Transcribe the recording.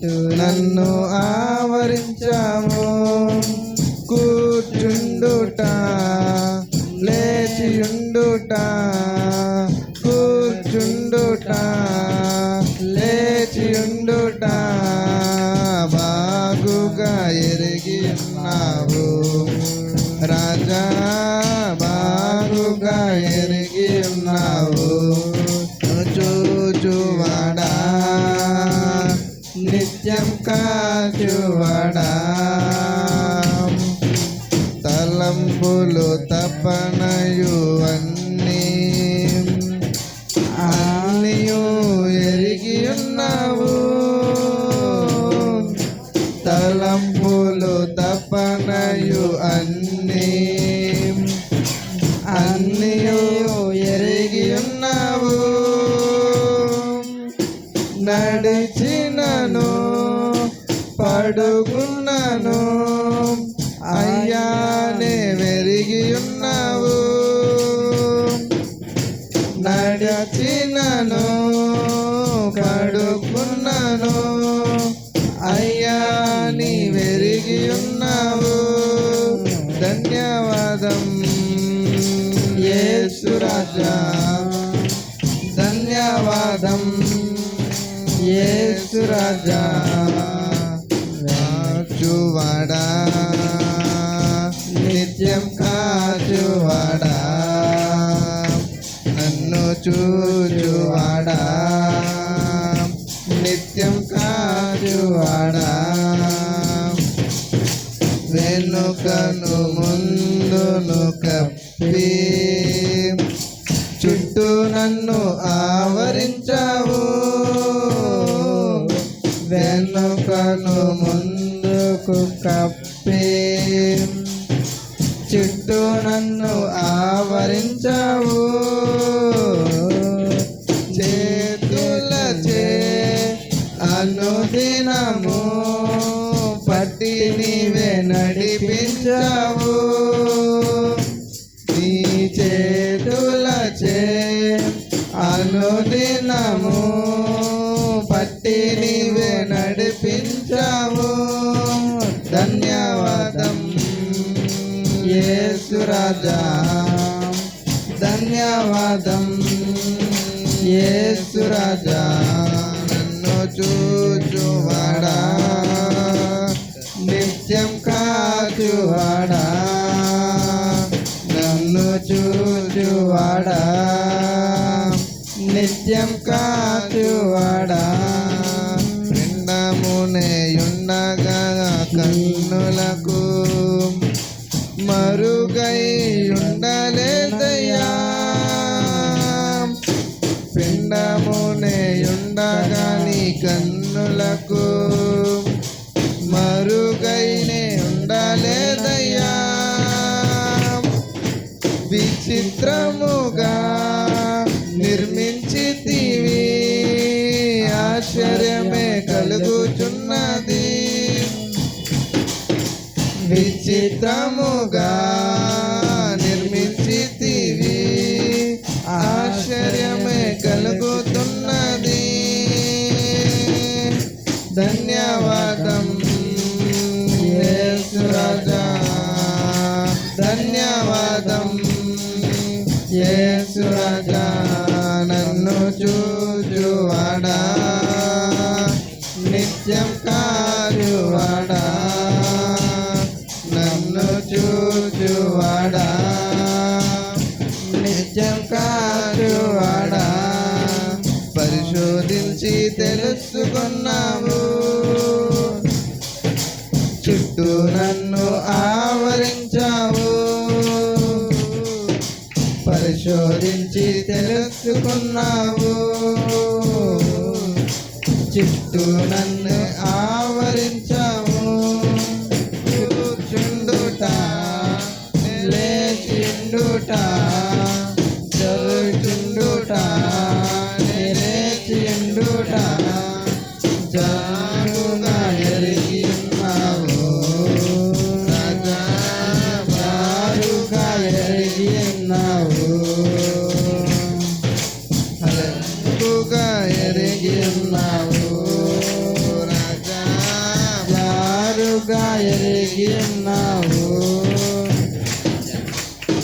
చుట్టూ నన్ను ఆవరించాము కూర్చుండుట లేచియుండుట కూర్చుండుట లేచియుండుట బాగుగా ఎరిగి ఉన్నావు. రాజా తలంపులు తపనయు అన్నీ. అన్నయు ఎరిగి ఉన్నావు. తలంపులు తపనయు అన్నీ. అన్నయు ఎరిగి ఉన్నావు. నడిచినను పడు తినను కడుక్కున్నాను. అయ్యా నీ వెరిగి ఉన్నావు. ధన్యవాదం. యేసురాజా ధన్యవాదం. యేసురాజా రాజువాడా నిత్యం కాచువాడా చూచువాడా. నిత్యం కాచువాడా వెనుకను ముందును కప్పి చుట్టూ నన్ను ఆవరించావు. వెనుకను ముందుకు కప్పి. చుట్టూ నన్ను ఆవరించావు. బట్టి నీవే నడిపించావు. నీ చేతులచే అనుదినము పట్టి నీవే నడిపించావు. ధన్యవాదం. యేసురాజా ధన్యవాదం. యేసురాజా నన్ను చూచువాడా. కాచువాడా నన్ను చూచువాడా? నిత్యం కాచువాడా? పిండమునేయుండగా కన్నులకు మరుగై ఉండలేదయ్యా పిండమునేయుండగా నీ కన్నులకు విచిత్రముగా నిర్మించితివి. ఆశ్చర్యమే కలుగుచున్నది. విచిత్రముగా నిర్మించితివి. ఆశ్చర్యమే కలుగుతున్నది. ధన్య యేసురాజా నన్ను చూచువాడా నిత్యం కారువాడా? నన్ను చూచువాడా నిత్యం కారువాడా? పరిశోధించి తెలుసుకున్నావు తెలుసుకున్నావు చిట్టు నన్ను ఆ దిక్కుగా ఎరిగి ఉన్నావు రాజా. ఎరిగి ఉన్నావు